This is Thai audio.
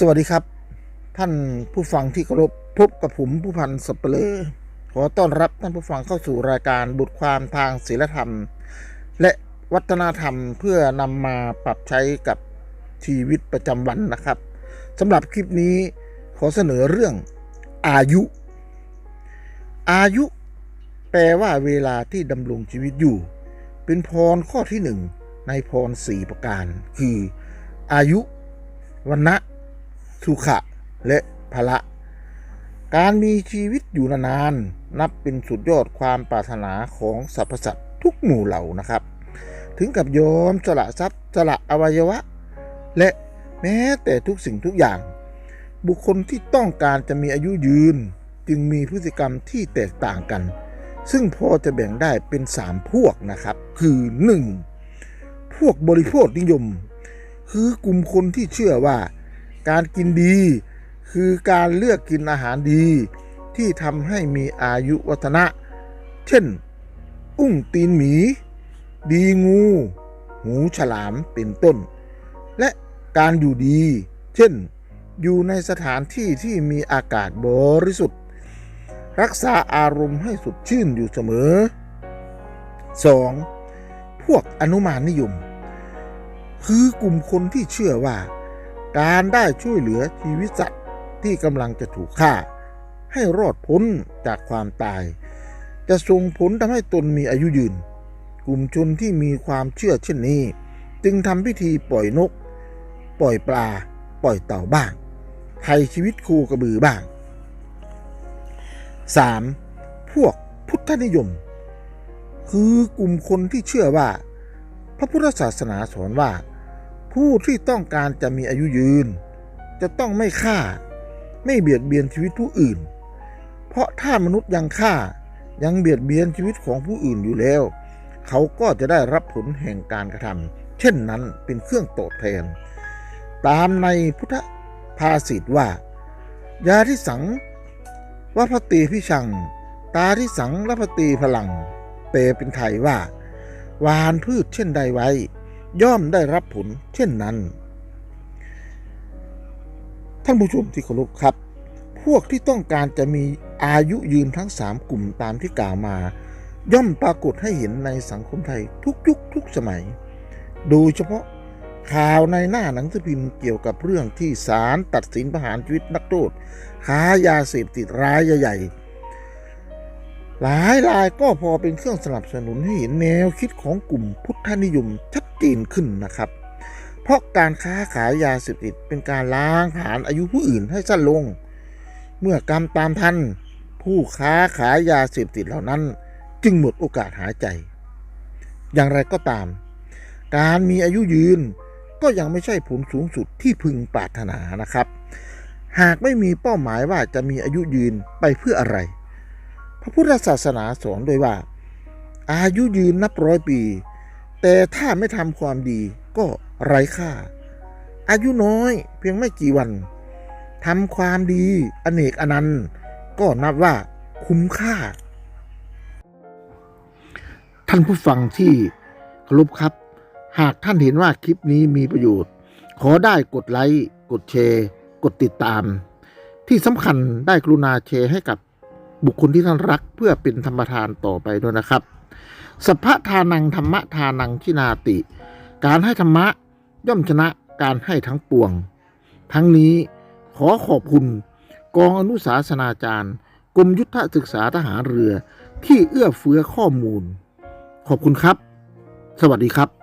สวัสดีครับ ท่านผู้ฟังที่เคารพพบกับผมผู้พันสับเปลอขอต้อนรับท่านผู้ฟังเข้าสู่รายการบทความทางศีลธรรม และวัฒนธรรมเพื่อนำมาปรับใช้กับชีวิตประจำวันนะครับสำหรับคลิปนี้ขอเสนอเรื่องอายุ อายุ แปลว่าเวลาที่ดำรงชีวิตอยู่ เป็นพรข้อที่หนึ่งในพรสี่ประการ คือ อายุวันนะ สุขะและพละ การมีชีวิตอยู่นานๆนับเป็นสุดยอดความปรารถนาของสรรพสัตว์ทุกหมู่เหล่านะครับ ถึงกับยอมสละทรัพย์สละอวัยวะ และแม้แต่ทุกสิ่งทุกอย่าง บุคคลที่ต้องการจะมีอายุยืน จึงมีพฤติกรรมที่แตกต่างกัน ซึ่งพอจะแบ่งได้เป็น 3 พวกนะครับ คือ 1. พวกบริโภคนิยม คือกลุ่มคนที่เชื่อว่า การกินดี คือการเลือกกินอาหารดี ที่ทำให้มีอายุวัฒนะ เช่น อุ้งตีนหมี ดีงู หูฉลามเป็นต้น และการอยู่ดี เช่น อยู่ในสถานที่ที่มีอากาศบริสุทธิ์ รักษาอารมณ์ให้สดชื่นอยู่เสมอ 2. พวกอนุมานนิยม คือกลุ่มคนที่เชื่อว่า การได้ช่วยเหลือชีวิตสัตว์ที่กำลังจะถูกฆ่า ให้รอดพ้นจากความตาย จะส่งผลทำให้ตนมีอายุยืน กลุ่มชนที่มีความเชื่อเช่นนี้ จึงทำพิธีปล่อยนก ปล่อยปลา ปล่อยเต่าบ้างไถ่ชีวิตโคกระบือบ้าง 3. พวกพุทธนิยม คือกลุ่มคนที่เชื่อว่า พระพุทธศาสนาสอนว่า ผู้ที่ต้องการจะมีอายุยืน จะต้องไม่ฆ่า ไม่เบียดเบียนชีวิตผู้อื่น เพราะถ้ามนุษย์ยังฆ่ายังเบียดเบียนชีวิตของผู้อื่นอยู่แล้ว เขาก็จะได้รับผลแห่งการกระทำเช่นนั้นเป็นเครื่องตอบแทน ตามในพุทธภาษิตว่า ยาที่สังว่าพตีพิชัง ตาที่สังละพตีพลังเปลเป็นไทยว่า วานพืชเช่นใดไว้ ย่อมได้รับผลเช่นนั้น ท่านผู้ชมที่เคารพครับ พวกที่ต้องการจะมีอายุยืนทั้งสามกลุ่มตามที่กล่าวมา ย่อมปรากฏให้เห็นในสังคมไทยทุกยุคทุกสมัย โดยเฉพาะข่าวในหน้าหนังสือพิมพ์เกี่ยวกับเรื่องที่ศาลตัดสินประหารชีวิตนักโทษค้ายาเสพติดร้ายใหญ่ๆ หลายรายก็พอเป็นเครื่องสนับสนุนให้เห็นแนวคิดของกลุ่มพุทธนิยมชัดเจนขึ้นนะครับ เพราะการค้าขายยาเสพติดเป็นการล้างผลาญอายุผู้อื่นให้สั้นลง เมื่อกรรมตามทันผู้ค้าขายยาเสพติดเหล่านั้น จึงหมดโอกาสหายใจ อย่างไรก็ตาม การมีอายุยืนก็ยังไม่ใช่ผลสูงสุดที่พึงปรารถนานะครับ หากไม่มีเป้าหมายว่าจะมีอายุยืนไปเพื่ออะไร ระพุทธศาสนาสอนโดยว่า อายุยืนนับร้อยปี แต่ถ้าไม่ทำความดีก็ไร้ค่า อายุน้อยเพียงไม่กี่วันทำความดีอเนกอนันต์ก็นับว่าคุ้มค่า ท่านผู้ฟังที่เคารพครับ หากท่านเห็นว่าคลิปนี้มีประโยชน์ ขอได้กดไลค์ กดแชร์ กดติดตาม ที่สำคัญได้กรุณาแชร์ให้กับ บุคคลที่ท่านรักเพื่อเป็นธรรมทานต่อไปด้วยนะครับสัพพทานังธรรมทานังชินาติ การให้ธรรมะย่อมชนะการให้ทั้งปวง ทั้งนี้ขอขอบคุณกองอนุสาสนาจารย์ กรมยุทธศึกษาทหารเรือที่เอื้อเฟื้อข้อมูล ขอบคุณครับ สวัสดีครับ